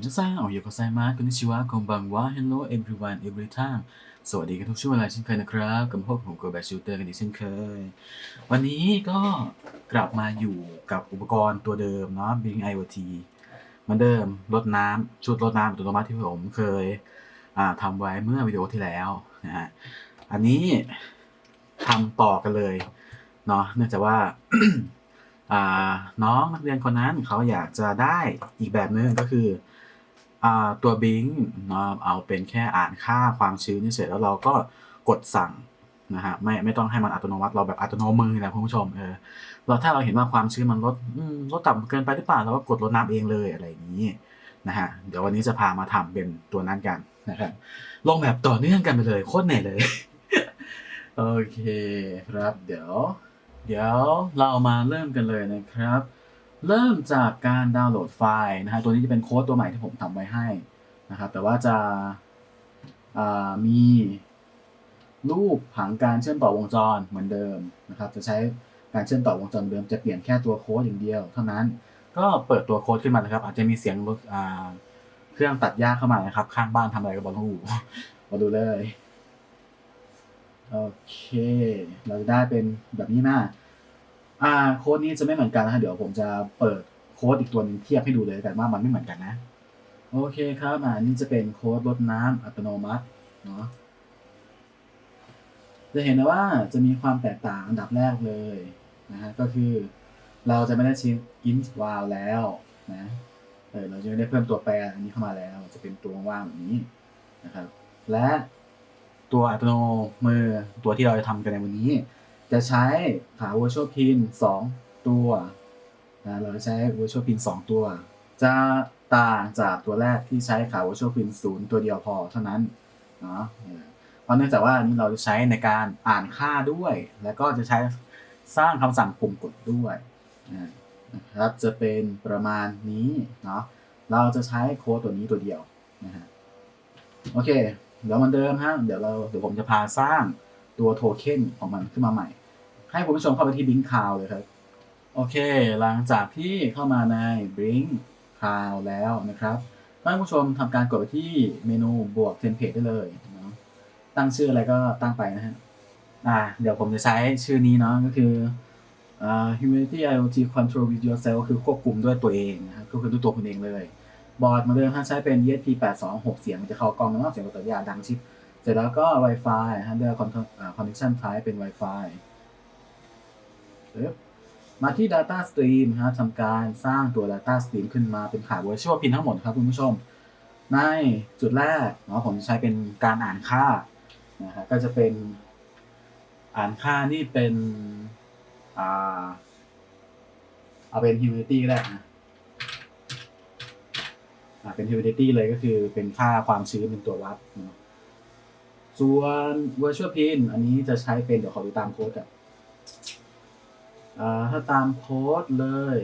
มินาซังโอโยโกไซมาสคุนิชิวะคงบังวะ hello everyone every time สวัสดีกันทุกช่วงเวลาเช่นเคยนะครับกับพวกผมโกแบชูเตอร์กันอีกเช่นเคย วันนี้ก็กลับมาอยู่กับอุปกรณ์ตัวเดิมเนาะ Bing IoT เหมือนเดิมรดน้ำชุดรดน้ำอัตโนมัติที่ผมเคยทำไว้เมื่อวิดีโอที่แล้วนะฮะอันนี้ทำต่อกันเลยเนาะเนื่องจากว่าน้องนักเรียนคนนั้นเขาอยากจะได้อีกแบบนึงก็คือ ตัวบิงเอาเป็นแค่อ่านค่าความชื้นเฉยๆแล้วเราก็กดสั่งนะฮะไม่ไม่ต้องให้มันอัตโนมัติเราแบบอัตโนมือนะคุณผู้ชมเออเราถ้าเราเห็นว่าความชื้นมันลดลดต่ำเกินไปหรือเปล่าเราก็กดลดน้ำเองเลยอะไรอย่างนี้นะฮะเดี๋ยววันนี้จะพามาทำเป็นตัวนั้นกันนะครับลงแบบต่อเนื่องกันไปเลยโคตรเหนื่อยเลยโอเคครับเดี๋ยว เดี๋ยวเรามาเริ่มกันเลยนะครับ เริ่มจากการดาวน์โหลดไฟล์นะฮะตัวนี้จะเป็นโค้ดตัวใหม่ที่ผมทำไว้ให้นะครับแต่ว่าจะามีรูปผังการเชื่อมต่อวงจรเหมือนเดิมนะครับจะใช้การเชื่อมต่อวงจรเดิมจะเปลี่ยนแค่ตัวโค้ดอย่างเดียว เท่านั้นก็เปิดตัวโค้ดขึ้นมานะครับ อาจจะมีเสียงเครื่องตัดหญ้าเข้ามานะครับ ข้างบ้านทำอะไรกับบอลลูมาดูเลยโอเค เราจะได้เป็นแบบนี้นะ อ่าโค้ดนี้จะไม่เหมือนกันนะฮะเดี๋ยวผมจะเปิดโค้ดอีกตัวหนึ่งเทียบให้ดูเลยกันว่ามันไม่เหมือนกันนะ โอเคครับอ่านี่จะเป็นโค้ดรดน้ำอัตโนมัติเนาะจะเห็นนะว่าจะมีความแตกต่างอันดับแรกเลยนะฮะก็คือเราจะไม่ได้ใช้ int while แล้วนะเออเราจะไม่ได้เพิ่มตัวแปรอันนี้เข้ามาแล้ว จะเป็นตัวว่างแบบนี้นะครับ และตัวอัตโนมือตัวที่เราจะทำกันในวันนี้ จะใช้ขา virtual pin 2 ตัวนะเราจะใช้ virtual pin 2 ตัว จะต่างจากตัวแรกที่ใช้ขา virtual pin 0 ตัวเดียวพอเท่านั้นเนาะเพราะเนื่องจากว่านี้เราจะใช้ในการอ่านค่าด้วย แล้วก็จะใช้สร้างคำสั่งปุ่มกดด้วยนะครับจะเป็นประมาณนี้เนาะเราจะใช้โค้ดตัวนี้ตัวเดียวนะฮะโอเคเดี๋ยวมันเดิมฮะเดี๋ยวเราเดี๋ยวผมจะพาสร้างตัวโทเค็นของมันขึ้นมาใหม่ ให้คุณผู้ชมเข้าไปที่ Blink Cloud เลยครับ โอเค หลังจากที่เข้ามาใน Blink Cloud แล้วนะครับท่านผู้ชมทำการกดไปที่เมนูบวกเทมเพลตได้เลยเนาะตั้งชื่ออะไรก็ตั้งไปนะฮะอ่าเดี๋ยวผมจะใช้ชื่อนี้เนาะก็คืออ่า Humanity IoT Control with Yourself คือควบคุมด้วยตัวเองนะครับก็คือด้วยตัวคุณเองเลย บอร์ดเหมาเดิมถ้าใช้เป็น ESP 826 เสียง มันจะเข้ากล้องแล้วเสียงตัดยาดังชิป เสร็จแล้วก็ Wi-Fi ฮะเลือก Con- อ่า Connection Type เป็น Wi-Fi มาที่ Data Stream ฮะทำการสร้างตัว Data Stream ขึ้นมาเป็นขา Virtual Pin ทั้งหมดครับคุณผู้ชม ในจุดแรกเนาะผมจะใช้เป็นการอ่านค่านะครับก็จะเป็นอ่านค่านี่เป็นอ่าเอาเป็น Humidity ก็ได้นะอ่าเป็น humidity เลยก็คือเป็นค่าความชื้นเป็นตัววัด ส่วน virtual pin อันนี้จะใช้เป็นเดี๋ยวขอดูตามโค้ดกัน ถ้าตามโค้ดเลย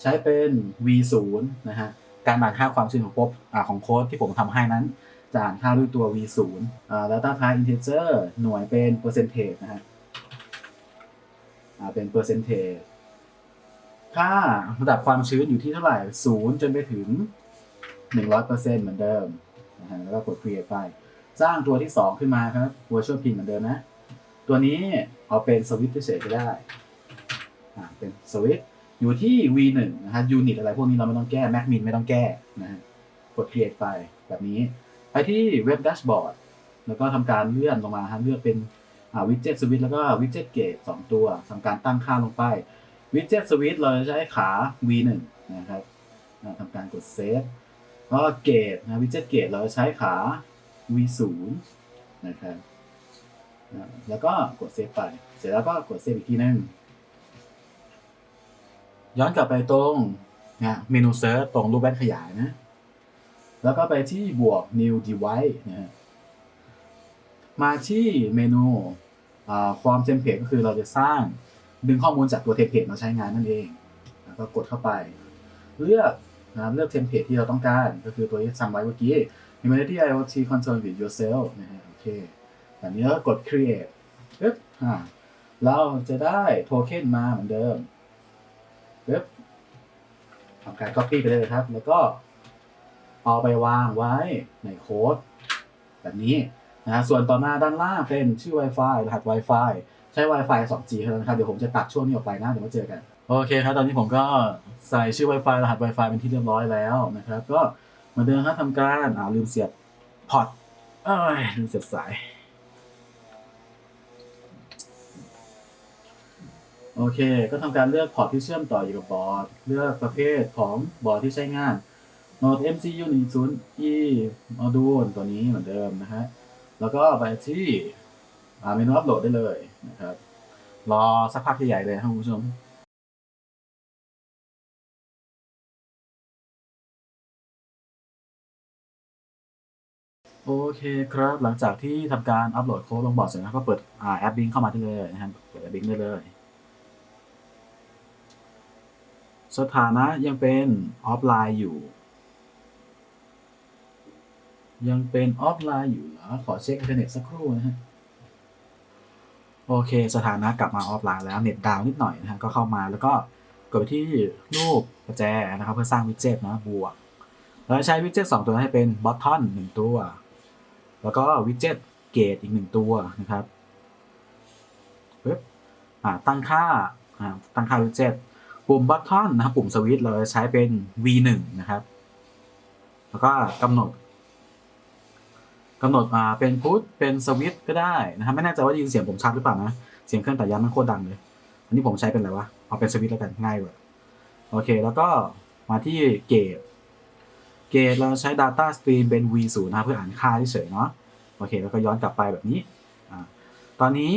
ใช้เป็น v0 นะฮะการอ่านค่าความชื้นของโค้ดของโค้ดที่ผมทำให้นั้นจะอ่านค่าด้วยตัว v0 อ่า data type integer หน่วยเป็น percentage นะฮะเป็น percentage ค่าระดับความชื้นอยู่ที่เท่าไหร่ศูนย์จนไปถึงหนึ่งร้อยเปอร์เซ็นเหมือนเดิมนะฮะแล้วก็กด create ไป สร้างตัวที่สองขึ้นมาครับ virtual pin เหมือนเดิมนะ ตัวนี้เอาเป็นสวิตช์เฉยๆก็ได้อ่าเป็นสวิตช์อยู่ที่ v1 นะฮะ unit อะไรพวกนี้เราไม่ต้องแก้ mac min ไม่ต้องแก้นะฮะกด create ไปแบบนี้ ไปที่เว็บ dashboard แล้วก็ทำการเลื่อนลงมาฮะเลือกเป็นอ่า widget switch แล้วก็ widget gate สองตัวทำการตั้งค่าลงไปวิดเจ็ตสวิตเราจะใช้ขา V1 นะครับทำการกดเซฟก็เกตนะวิดเจ็ตเกตเราจะใช้ขา V0 นะครับ แล้วก็กดเซฟไป เสร็จแล้วก็กดเซฟอีกทีนึง ย้อนกลับไปตรงนะเมนูเซิร์ชตรงรูปแว่นขยายนะ แล้วก็ไปที่บวก new device นะฮะมาที่เมนูอ่า form template ก็คือเราจะสร้างดึงข้อมูลจากตัวเทมเพลตมาใช้งานนั่นเองแล้วก็กดเข้าไป เลือกนะเลือกเทมเพลตที่เราต้องการ ก็คือตัวที่ทำไว้เมื่อกี้ Humanity IoT Control with Yourself นะฮะโอเค แบบนี้ก็กด create ปึ๊บอ่าเราจะได้โทเค็นมาเหมือนเดิมปึ๊บทำการ copy ไปเลยครับ แล้วก็เอาไปวางไว้ในโค้ดแบบนี้นะส่วนต่อมาด้านล่างเป็นชื่อ Wi-Fi รหัส Wi-Fi ใช้ Wi-Fi 2G เท่านั้นครับ เดี๋ยวผมจะตัดช่วงนี้ออกไปนะ เดี๋ยวมาเจอกัน โอเคครับ ตอนนี้ผมก็ใส่ชื่อ Wi-Fi รหัส Wi-Fi เป็นที่เรียบร้อยแล้วนะครับ ก็มาเดิมครับทำการอ่าลืมเสียบพอร์ตเอ้ยลืมเสียบสาย โอเค ก็ทำการเลือกพอร์ตที่เชื่อมต่ออยู่กับบอร์ด เลือกประเภทของบอร์ดที่ใช้งาน Node MCU 10 E Module ตัวนี้เหมือนเดิมนะฮะ แล้วก็ไปที่เมนูอัปโหลดได้เลยนะครับ รอสักพักใหญ่ๆเลยครับคุณผู้ชมโอเคครับ หลังจากที่ทำการอัปโหลดโค้ดลงบอร์ดเสร็จแล้วก็เปิดอแอปบิงเข้ามาได้เลยนะครับเปิดแอปบิงได้เลย สถานะยังเป็นออฟไลน์อยู่ ยังเป็นออฟไลน์อยู่เหรอขอเช็คอินเทอร์เน็ตสักครู่นะฮะโอเค สถานะกลับมาออฟไลน์แล้วเน็ตดาวน์นิดหน่อยนะฮะก็เข้ามาแล้วก็กดไปที่รูปประแจนะครับเพื่อสร้างวิดเจ็ตนะบวกเราใช้วิดเจ็ตสองตัวให้เป็นบอททอนหนึ่งตัว แล้วก็วิดเจ็ตเกตอีกหนึ่งตัวนะครับปึ๊บตั้งค่าอ่าตั้งค่าวิดเจ็ต ปุ่มบัตทอนนะครับ ปุ่มสวิตเราจะใช้เป็น V1 นะครับ แล้วก็กำหนดกำหนดอ่าเป็นพุทเป็นสวิตก็ได้นะครับไม่แน่ใจว่าได้ยินเสียงผมชัดหรือเปล่านะ เสียงเครื่องตัดย้ำมันโคตรดังเลย อันนี้ผมใช้เป็นอะไรวะ เอาเป็นสวิตแล้วกันง่ายกว่า โอเค แล้วก็มาที่เกตเกตเราใช้ Data Stream เป็น V0 นะครับเพื่ออ่านค่าเฉยเนาะโอเค แล้วก็ย้อนกลับไปแบบนี้อตอนนี้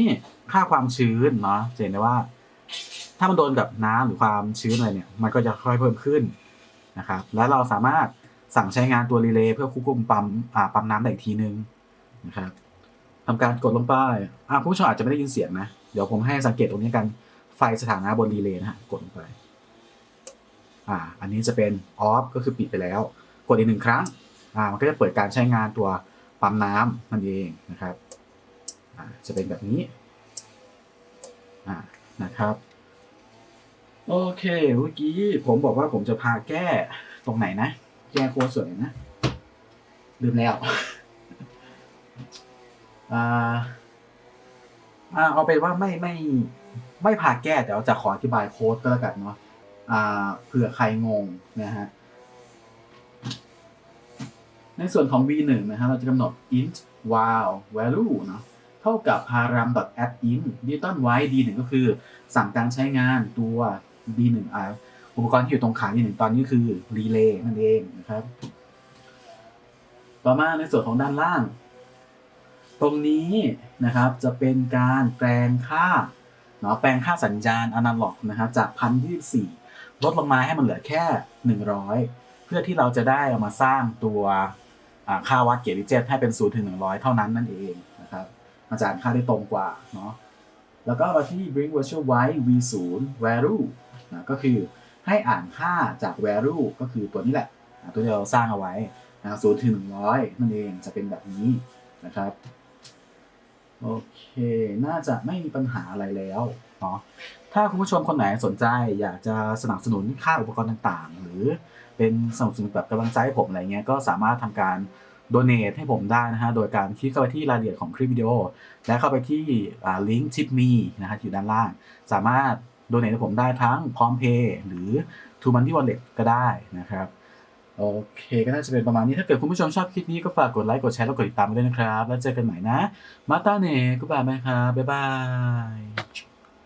ค่าความชื้นเนาะจะเห็นได้ว่า ถ้ามันโดนกับน้ำหรือความชื้นอะไรเนี่ย มันก็จะค่อยเพิ่มขึ้นนะครับ แล้วเราสามารถสั่งใช้งานตัวรีเลย์เพื่อควบคุมปั๊มปั๊มน้ำได้อีกทีนึงนะครับทำการกดลงไปอ่าผู้ชมอาจจะไม่ได้ยินเสียงนะ เดี๋ยวผมให้สังเกตตรงนี้กัน ไฟสถานะบนรีเลย์นะฮะ กดลงไป อ่า อันนี้จะเป็นออฟก็คือปิดไปแล้ว กดอีกหนึ่งครั้ง อ่า มันก็จะเปิดการใช้งานตัวปั๊มน้ำมันเองนะครับ อ่า จะเป็นแบบนี้ อ่า นะครับ โอเค เมื่อกี้ผมบอกว่าผมจะพาแก้ตรงไหนนะ แก้โค้ดส่วนไหนนะ ลืมแล้วอ่าอ่าเอาเป็นว่าไม่ไม่ ไม่พาแก้แต่เราจะขออธิบายโค้ดก็แล้วกันเนาะอ่าเผื่อใครงงนะฮะ ในส่วนของ v1 นะฮะเราจะกำหนด int while value เนาะเท่ากับ param add in digital white d1 ก็คือสั่งการใช้งานตัว d1 อ่าอุปกรณ์ที่อยู่ตรงขา d1 ตอนนี้คือ relay นั่นเองนะครับ ต่อมาในส่วนของด้านล่าง ตรงนี้นะครับจะเป็นการแปลงค่าเนาะแปลงค่าสัญญาณอนาล็อกนะครับจากพันยี่สี่ลดลงมาให้มันเหลือแค่หนึ่งร้อยเพื่อที่เราจะได้เอามาสร้างตัวค่าวัดเกียรติเจตให้เป็นศูนย์ถึงหนึ่งร้อยเท่านั้นนั่นเองนะครับมาจากค่าได้ตรงกว่าเนาะแล้วก็มาที่ bring virtual white v 0 value นะก็คือให้อ่านค่าจาก value ก็คือตัวนี้แหละอ่าตัวที่เราสร้างเอาไว้นะศูนย์ถึงหนึ่งร้อยนั่นเองจะเป็นแบบนี้นะครับ โอเค น่าจะไม่มีปัญหาอะไรแล้วเนาะถ้าคุณผู้ชมคนไหนสนใจอยากจะสนับสนุนค่าอุปกรณ์ต่างๆ หรือเป็นสนับสนุนแบบกำลังใจให้ผมอะไรเงี้ยก็สามารถทำการ donate ให้ผมได้นะฮะ โดยการคลิกเข้าไปที่รายละเอียดของคลิปวิดีโอ และเข้าไปที่ลิงก์ทิปมีนะฮะอยู่ด้านล่าง สามารถ โดเนทให้ผมได้ทั้งพร้อมเพย์หรือ True Money Wallet ก็ได้นะครับโอเค ก็น่าจะเป็นประมาณนี้ ถ้าเกิดคุณผู้ชมชอบคลิปนี้ก็ฝากกดไลค์ กดแชร์ แล้วกดติดตามกันด้วยนะครับ แล้วเจอกันใหม่นะ มาตาเน่กูบายไหมครับ บ๊ายบาย